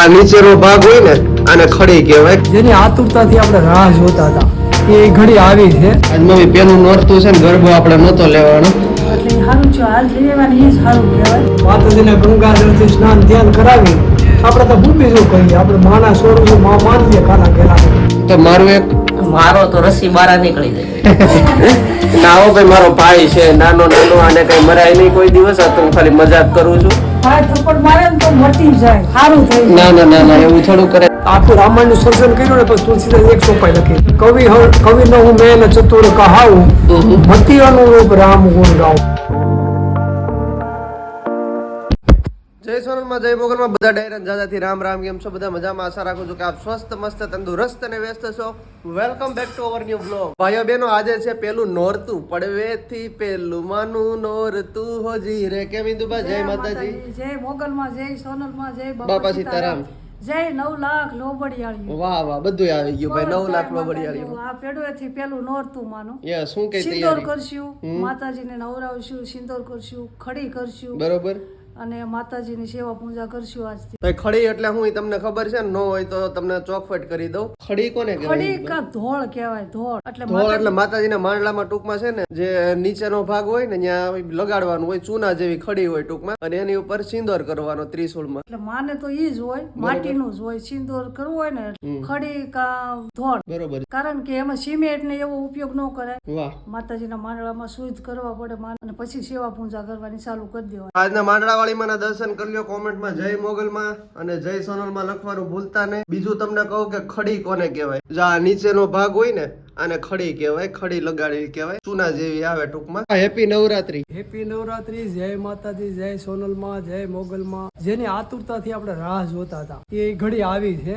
આ નીચેનો ભાગ હોય ને આને ખડી કહેવાય. જેની આતુરતાથી આપણે રાહ જોતા હતા. એ ઘડી આવી છે. આજ મમ્મી પેલું નોરતું છે ને ગરબો આપણે નહોતો લેવાનો. એટલે સારું છે હાલ લેવાની એ સારું કહેવાય. માતાજીને ગંગાજળથી સ્નાન ધ્યાન કરાવી. આપણે તો હું બીજું કહીએ આપણે માના સ્વરૂપમાં માનવીએ કાના કેલા તો મારું એક મારો તો રસી બારા નીકળી જાય. ના હો ભાઈ મારો ભાઈ છે નાનો નાનો આને કઈ મરાય નહીં કોઈ દિવસ આ તો હું ખાલી મજાક કરું છું. ભાઈ થપ્પડ મારે ને તો મટી જાય સારું થઈ ના ના ના ના એવું થોડું કરે. આખું રામાયણનું સર્જન કર્યું ને પછી તુલસીદાસ એક સોપાઈ લખી. કવિ હ- કવિ નો હું મેં ચતુર કહાવું મતિ અનુરૂપ રામ ગુણ ગાઉં. જય સોનલમાં જય મોગલમાં બધા ડાયરન જાજાથી રામ રામ કેમ છો? બધા મજામાં? આશા રાખું છું કે આપ સ્વસ્થ મસ્ત તંદુરસ્ત અને વ્યસ્ત છો. Welcome back to our new blog ભાઈઓ બહેનો આજે છે પેલું નોરતું પડવેથી પેલું માનું નોરતું હોજી રે. કેમ ઇન્દુબા જય માતાજી. જય મોગલમાં જય સોનલમાં જય બાપા સીતારામ. જય નવ લાખ લોબડિયાળી વાહ વાહ બધું આવી ગયું ભાઈ નવ લાખ બળિયાળી આ પેડવેથી પેલું નોરતું માનું. યે શું કઈ તૈયારી? કરશું માતાજીને નવરાવશું સિંદોર કરશું ખડી કરશું. બરોબર. અને માતાજીની સેવા પૂજા કરશું આજથી. ખડી એટલે હું તમને ખબર છે નો હોય તો તમને ચોખવટ કરી દઉં. ખડી કોને ખડી કા ધોળ કહેવાય ધોળ. એટલે ધોળ એટલે માતાજીના માંડલામાં ટૂંકમાં છે ને જે નીચેનો ભાગ હોય ને ત્યાં લગાડવાનું હોય ચૂના જેવી ખડી હોય ટૂંકમાં અને એની ઉપર સિંદોર કરવાનો ત્રિશુળમાં. એટલે માને તો ઈ જ હોય માટીનું જ હોય સિંદોર કરવું હોય ને ખડી કા ધોળ. બરોબર. કારણ કે એમાં સિમેન્ટ ને એવો ઉપયોગ ન કરાય માતાજીના માંડલામાં સુધ કરવા પડે અને પછી સેવા પૂજા કરવાની ચાલુ કરી દેવાની. આજના માંડળાવાળી માના દર્શન કરી લ્યો કોમેન્ટમાં. જય મોગલમાં અને જય સોનલમાં લખવાનું ભૂલતા નહીં. બીજું તમને કહું કે ખડી કોને કહેવાય? જા આ નીચેનો ભાગ હોય ને આને ખડી કહેવાય ખડી લગાડી કહેવાય. ચૂના જેવી આવે ટૂંકમાં. હેપી નવરાત્રી. હેપી નવરાત્રી જય માતાજી જય સોનલમાં જય મોગલમાં. જેની આતુરતાથી આપણે રાહ જોતા હતા. એ ઘડી આવી છે.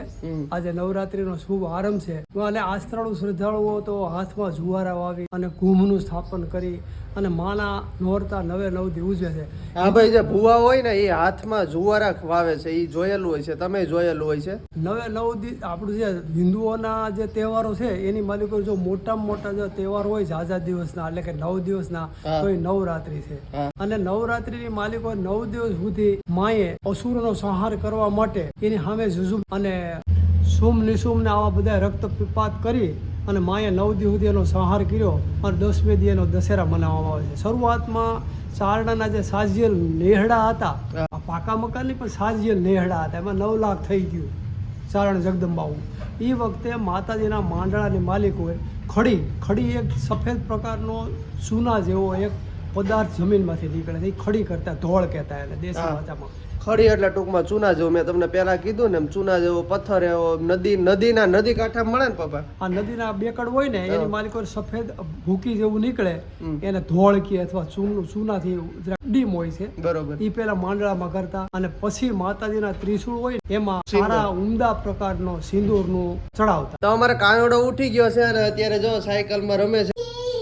આજે નવરાત્રીનો શુભ આરંભ છે. અને આસ્ત્રાળુ શ્રદ્ધાળુઓ તો હાથમાં જુવારા વાવી અને કુંભનું સ્થાપન કરી અને માના નોરતા નવે નવ દી ઉજવે છે. હા ભાઈ જે ભુવા હોય ને એ હાથમાં જુવારા વાવે છે. એ જોયેલું હોય છે. તમે જોયેલું હોય છે? નવે નવ દી આપણું જે હિન્દુઓના જે તહેવારો છે એની માલિકો જો મોટામાં મોટા જો તહેવાર હોય આઝાદ દિવસના એટલે કે નવ દિવસના તો એ નવરાત્રી છે. અને નવરાત્રીની માલિકો નવ દિવસ સુધી માએ અસુરોનો સંહાર કરવા માટે એની સામે જુજુમ અને સુમ નિશુમ ને આવા બધા રક્તપિપાત કરી અને માએ નવ દિવસ સુધી એનો સંહાર કર્યો અને દસમે દી એનો દશેરા મનાવવામાં આવે છે. શરૂઆતમાં ચારણાના જે સાજ્ય નેહડા હતા પાકા મકાનની પણ સાજ્ય નેહડા હતા. એમાં નવ લાખ થઈ ગયું. ચારણ જગદંબાવું એ વખતે માતાજીના માંડળાની માલિક હોય ખડી ખડી એક સફેદ પ્રકારનો ચૂના જેવો એક પદાર્થ જમીનમાંથી નીકળે છે. એ ખડી કરતા ધોળ કહેતા એને દેશી ભાષામાં. ખડી એટલે ટૂંકમાં ચૂના જેવું. મેં તમને પહેલા કીધું ને એમ ચૂના જેવો પથ્થર એવો નદી નદીના નદી કાંઠા મળે ને પપ્પા? આ નદીના બેકડ હોય ને એની માલિકો સફેદ ભૂકી જેવું નીકળે એને ધોળ કે અથવા ચૂનું ચૂનાથી ડીમ હોય છે. બરોબર. એ પેલા માંડળામાં કરતા અને પછી માતાજીના ત્રિશુળ હોય એમાં સારા ઉમદા પ્રકારનો સિંદૂરનું ચડાવતા. તો અમારે કાનોડો ઉઠી ગયો છે અને અત્યારે જો સાયકલમાં રમે છે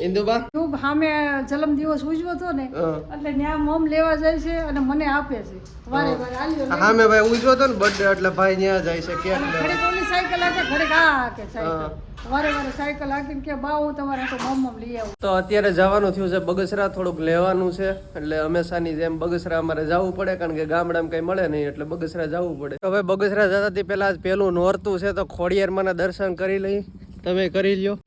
ઇન્દુબા? ખૂબ સામે જન્મ દિવસ ઉજવો તો ને એટલે ત્યાં મોમ લેવા જાય છે અને મને આપે છે. વારે વારે આલ્યો લઈ. હા મેં ભાઈ ઉજવો તો ને બર્થડે એટલે ભાઈ ત્યાં જાય છે કે ઘરે કોની સાયકલ આવે ઘરે આ કે સાયકલ. વારે વારે સાયકલ હાકીને કે બા હું તમારે તો મમ મમ લઈ આવું. તો અત્યારે જવાનું થયું છે બગસરા થોડુંક લેવાનું છે એટલે હંમેશાની જેમ બગસરા અમારે જવું પડે કારણ કે ગામડામાં કઈ મળે નહીં એટલે બગસરા જવું પડે. તો હવે બગસરા જતા પહેલા પેલું નોરતું છે તો ખોડિયારમાં દર્શન કરી લઈ. તમે કરી લ્યો.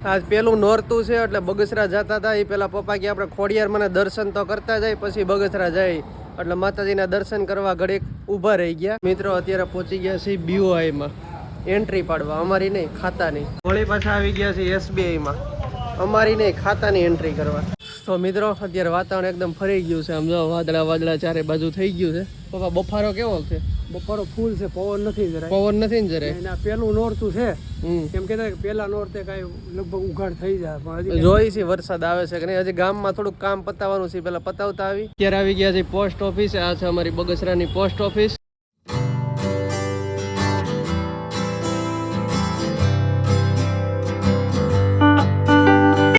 આજ પેલું નોરતું છે એટલે બગસરા જતા હતા. એ પેલા પપ્પા કે આપણે ખોડિયારમાં દર્શન તો કરતા જાય, પછી બગસરા જાય. એટલે માતાજીના દર્શન કરવા ઘડીક ઊભા રહી ગયા. મિત્રો અત્યારે પહોંચી ગયા છે બીઓઆઈમાં એન્ટ્રી પાડવા. અમારી નહીં, ખાતાની. વળી પાછા આવી ગયા છે એસબીઆઈમાં અમારી નહીં, ખાતાની એન્ટ્રી કરવા. તો મિત્રો, અત્યારે વાતાવરણ એકદમ ફરી ગયું છે. આમ જો વાદળા વાદળા ચારે બાજુ થઈ ગયું છે. પપ્પા, બફારો કેવો છે? બપોરો ફૂલ છે પવન નથી જરાય. પવન નથી ને જરાય? એના પેલું નોરતું છે. એમ કે પેલા નોરતે કાંઈ લગભગ ઉઘાડ થઈ જાય પણ હજી જોઈ છે વરસાદ આવે છે કે નહીં? હજી ગામમાં થોડુંક કામ પતાવવાનું છે પેલા પતાવતા આવી. અત્યારે આવી ગયા છે પોસ્ટ ઓફિસ આ છે અમારી બગસરાની પોસ્ટ ઓફિસ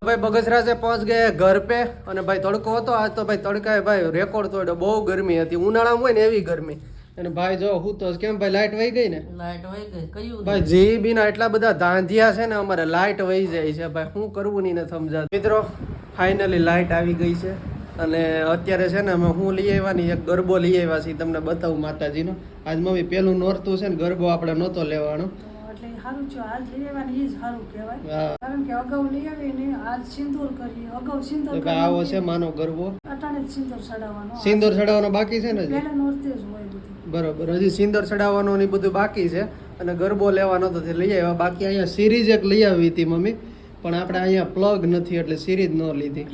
ભાઈ બગસરા છે પહોંચ ગયા ઘર પે. અને ભાઈ તડકો હતો આજ તો ભાઈ તડકાએ ભાઈ રેકોર્ડ તોડ્યો બહુ ગરમી હતી. ઉનાળામાં હોય ને એવી ગરમી. અને ભાઈ જો હું તો કેમ ભાઈ લાઈટ વહી ગઈ ને? લાઈટ વહી ગઈ. કયું ભાઈ જીબી ના એટલા બધા ધાંધિયા છે ને અમારે લાઈટ વહી જાય છે. ભાઈ શું કરવું નહીં ને સમજાતું. મિત્રો ફાઇનલી લાઈટ આવી ગઈ છે. અને અત્યારે છે ને અમે હું લઈ આવ્યા ની એક ગરબો લઈ આવ્યા છીએ. તમને બતાવું માતાજીનો. આજ મમ્મી પેલું નોરતું છે ને ગરબો આપણે નહોતો લેવાનો. એટલે સારું છે. આજ લઈ આવવાની એ જ સારું કહેવાય. કારણ કે અગાઉ લઈ આવીને આજ સિંદૂર કરીએ. અગાઉ સિંદૂર આવો છે માનો ગરબો. અટાણે સિંદૂર ચડાવવાનો. સિંદૂર ચડાવવાનો બાકી છે ને પહેલા નોરતે જ હોય બધું. બરોબર. હજી સિંદર ચડાવવાનો ને બધું બાકી છે અને ગરબો લેવાનો તો લઈ આવ્યા. બાકી અહીંયા સિરીઝ એક લઈ આવી હતી મમ્મી પણ આપણે અહીંયા પ્લગ નથી એટલે સિરીઝ ન લીધી.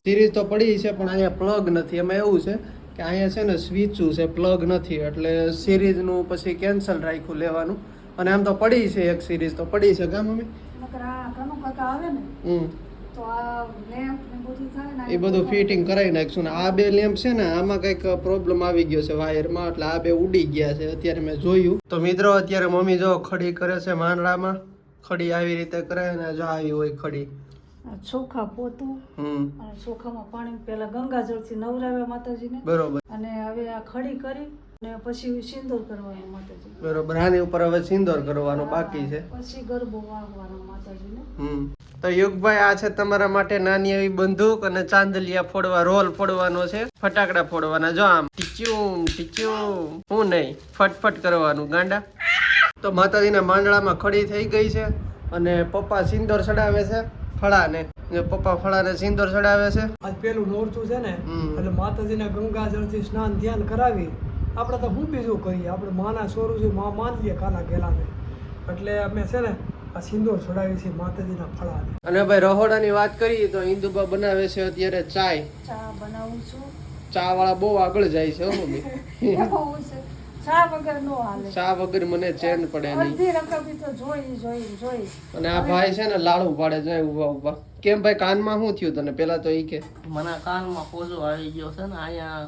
સિરીઝ તો પડી છે પણ અહીંયા પ્લગ નથી. એમાં એવું છે કે અહીંયા છે ને સ્વિચું છે પ્લગ નથી એટલે સિરીઝનું પછી કેન્સલ રાખ્યું લેવાનું. અને આમ તો પડી છે એક સિરીઝ તો પડી છે કા મમ્મી? આવે ને હમ. તો આ લેમ્પ ને બધું થાય ને એ બધું ફિટિંગ કરાવી નાખશું ને. આ બે લેમ્પ છે ને આમાં કંઈક પ્રોબ્લેમ આવી ગયો છે વાયરમાં એટલે આ બે ઉડી ગયા છે. અત્યારે મેં જોયું. તો મિત્રો અત્યારે મમ્મી જો ખડી કરે છે માંડળામાં. ખડી આવી રીતે કરે ને જો આવી હોય ખડી. ચોખા પોતું. હમ. અને ચોખામાં પાણી પેલા ગંગાજળથી નવરાવ્યા માતાજીને. બરોબર. અને હવે આ ખડી કરી અને પછી સિંદૂર કરવાનો માતાજી બરોબર આની ઉપર હવે સિંદૂર કરવાનો બાકી છે. પછી ગરબો વાગવાનો માતાજીને. હમ. તો યુગભાઈ આ છે તમારા માટે નાની એવી બંદૂક અને ચાંદલિયા ફોડવા રોલ ફોડવાનો છે. ફટાકડા ફોડવાના. જો આમ ટીચ્યુમ ટીચ્યુમ. હું નહીં ફટફટ કરવાનું ગાંડા. તો માતાજીના માંડળામાં ખડી થઈ ગઈ છે અને પપ્પા સિંદોર ચડાવે છે ફળાને. ને પપ્પા ફળાને સિંદોર ચડાવે છે. આજ પેલું નોરતું છે ને. એટલે માતાજીના ગંગાજળથી સ્નાન ધ્યાન કરાવી આપણે તો હું બીજું કરીએ આપણે માના સોરું છે માં માન લઈએ કાલા ગેલાને એટલે અમે છે ને આ સિંદૂર છોડાવી છે માતાજીના ફળાને. અને ભાઈ રહોડાની વાત કરીએ તો ઇન્દુબા બનાવે છે અત્યારે ચાય. ચા બનાવું છું. ચા વાળા બહુ આગળ જાય છે હો મમ્મી. ચા વગર નો હાલે. ચા વગર મને ચેન પડે નહીં. અડધી રકમી તો જોઈ જોઈ જોઈ. અને આ ભાઈ છે ને લાડુ પાડે જાય ઊભા ઊભા કેમ ભાઈ કાનમાં શું થયું તને? પેલા તો ઈ કે. મને કાનમાં પોઝો આવી ગયો છે ને અહીંયા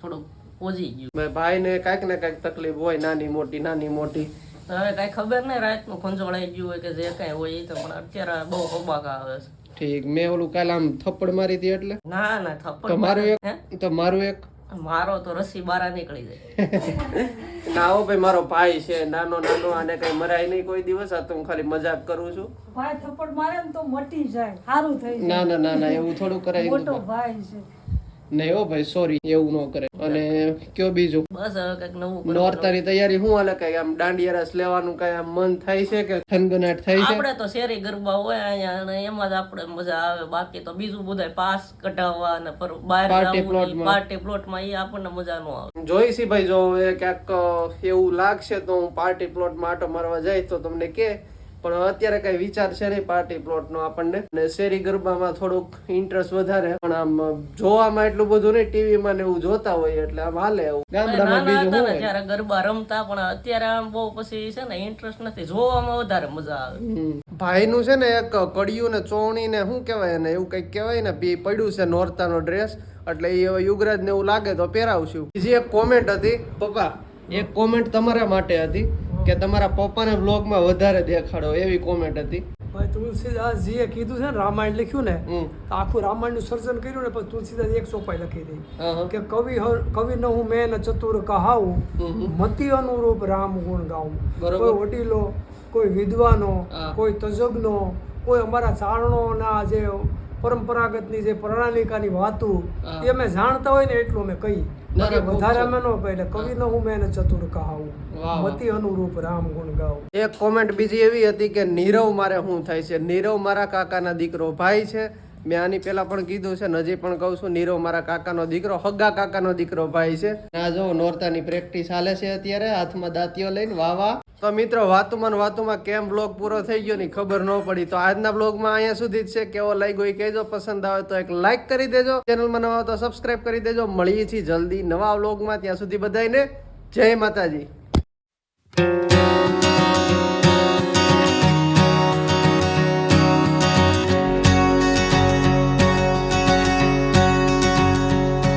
થોડુંક પોજી ગયું. ભાઈ ભાઈને કાંઈક ને કાંઈક તકલીફ હોય નાની મોટી નાની મોટી. હવે કઈ ખબર નહીં રાતનું ખંજોળાઈ ગયું હોય કે જે કઈ હોય એ તો પણ અત્યારે બહુ હોબાકા આવે છે. ઠીક મેં ઓલું કાલ આમ થપ્પડ મારી હતી એટલે? ના ના તો થપ્પડ મારું. એક તો મારું એક. મારો તો રસી બારા નીકળી જાય. ના હો ભાઈ મારો ભાઈ છે નાનો નાનો આને કઈ મરાય નહીં કોઈ દિવસ આ તો હું ખાલી મજાક કરું છું. ભાઈ થપ્પડ મારે તો મટી જાય સારું થઈ ના ના ના ના એવું થોડું કરાય મોટો ભાઈ છે. નહીં હો ભાઈ સોરી એવું ન કરે. અને કયો બીજું? બસ હવે કંઈક નવું. નોરતાની તૈયારી શું હાલે? કઈ આમ દાંડિયા રસ લેવાનું કઈ આમ મન થાય છે કે થનગનાટ થાય છે? આપણે તો શેરી ગરબા હોય અહીંયા અને એમાં જ આપણે મજા આવે. બાકી તો બીજું બધા પાસ કઢાવવા અને પર બહાર Party જવું plot માં. પાર્ટી પ્લોટમાં એ આપણને મજા ન આવે. જોઈશી ભાઈ જો હવે ક્યાંક એવું લાગશે તો હું પાર્ટી પ્લોટમાં આટો મારવા જઈશ તો તમને કે પણ અત્યારે કઈ વિચાર છે નહીં પાર્ટી પ્લોટનો આપણને. ને શેરી ગરબામાં થોડુંક ઇન્ટરેસ્ટ વધારે. પણ આમ જોવામાં એટલું બધું નહીં ટીવીમાં ને એવું જોતા હોય એટલે આમ હાલે એવું. ગામડામાં બીજું ને હોય? ત્યારે ગરબા રમતા પણ અત્યારે આમ બહુ પછી છે ને ઇન્ટરેસ્ટ નથી. જોવામાં વધારે મજા આવે. ભાઈ ભાઈનું છે ને એક કડિયું ને ચોણી ને શું કહેવાય ને એવું કંઈક કહેવાય ને બી પડ્યું છે નોરતાનો ડ્રેસ એટલે એ હવે યુગરાજ ને એવું લાગે તો પહેરાવશું. બીજી એક કોમેન્ટ હતી. પપ્પા એક કોમેન્ટ તમારા માટે હતી. કે તમારા પપ્પાને બ્લોગમાં વધારે દેખાડો એવી કોમેન્ટ હતી ભાઈ તુલસીદાસજીએ કીધું છે ને રામાયણ લખ્યું ને તો આખું રામાયણનું સર્જન કર્યું ને પછી તુલસીદાસ એક સોપાઈ લખી દઈ. કે કવિ કવિ ન હું મેં ચતુર કહાવું. મતિ અનુરૂપ રામ ગુણ ગાઉં. કોઈ વડીલો કોઈ વિદ્વાનો કોઈ તજજ્ઞો કોઈ અમારા ચારણોના જે પરંપરાગતની જે પ્રણાલિકાની વાતો એ અમે જાણતા હોય ને એટલું અમે કહી વધારે અમે ન કહી એટલે કવિ ન હું મેં ન ચતુર કહાવું. મતિ અનુરૂપ રામ ગુણ ગાવું એક કોમેન્ટ બીજી એવી હતી કે નીરવ મારે શું થાય છે? નીરવ મારા કાકાના દીકરો ભાઈ છે. મેં આની પહેલા પણ કીધું છે હજી પણ કહું છું, નીરવ મારા કાકાનો દીકરો હગા કાકાનો દીકરો ભાઈ છે. આ જો, નોરતાની પ્રેક્ટિસ હાલે છે અત્યારે, હાથમાં દાંતીઓ લઈને, વાહ તો મિત્રો, વાતુમાં વાતુમાં કેમ બ્લોગ પૂરો થઈ ગયો ની ખબર ન પડી, તો આજના બ્લોગમાં અહીંયા સુધી જ છે. કેવો લાગ્યો એ કહેજો, પસંદ આવે તો એક લાઈક કરી દેજો. ચેનલમાં નવા તો સબસ્ક્રાઇબ કરી દેજો. મળીએ છીએ જલ્દી નવા બ્લોગમાં ત્યાં સુધી બધાને જય માતાજી.